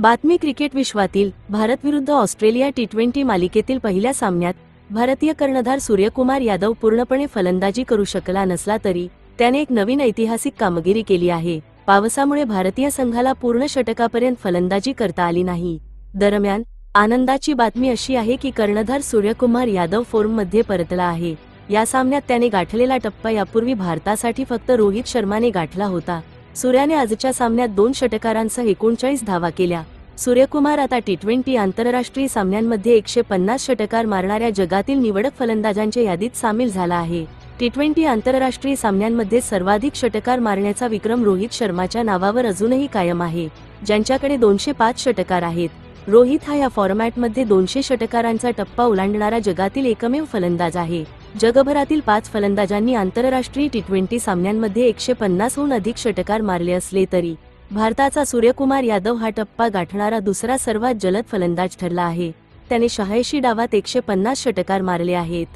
बातमी क्रिकेट विश्वातील भारत विरुद्ध ऑस्ट्रेलिया टी ट्वेंटी मालिकेतील पहिल्या सामन्यात भारतीय कर्णधार सूर्यकुमार यादव पूर्णपणे फलंदाजी करू शकला नसला तरी त्याने एक नवीन ऐतिहासिक कामगिरी केली आहे. पावसामुळे भारतीय संघाला पूर्ण षटकापर्यंत फलंदाजी करता आली नाही. दरम्यान आनंदाची बातमी अशी आहे की कर्णधार सूर्यकुमार यादव फॉर्ममध्ये परतला आहे. या सामन्यात त्याने गाठलेला टप्पा यापूर्वी भारतासाठी फक्त रोहित शर्माने गाठला होता. सूर्याने आजच्या सामन्यात दोन षटकारांसह एकोणचाळीस धावा केल्या. सूर्यकुमार आता टी ट्वेंटी आंतरराष्ट्रीय सामन्यांमध्ये एकशे पन्नास षटकार मारणाऱ्या जगातील निवडक फलंदाजांच्या यादीत सामील झाला आहे. टी ट्वेंटी आंतरराष्ट्रीय सामन्यांमध्ये सर्वाधिक षटकार मारण्याचा विक्रम रोहित शर्माच्या नावावर अजूनही कायम आहे. ज्यांच्याकडे दोनशे पाच षटकार आहेत. रोहित हा या फॉर्मॅटमध्ये दोनशे षटकारांचा टप्पा ओलांडणारा जगातील एकमेव फलंदाज आहे. जगभरातील पाच फलंदाजांनी आंतरराष्ट्रीय टी ट्वेंटी सामन्यांमध्ये एकशे पन्नासहून अधिक षटकार मारले असले तरी भारताचा सूर्यकुमार यादव हा टप्पा गाठणारा दुसरा सर्वात जलद फलंदाज ठरला आहे. त्याने शहाऐंशी डावात एकशे पन्नास षटकार मारले आहेत.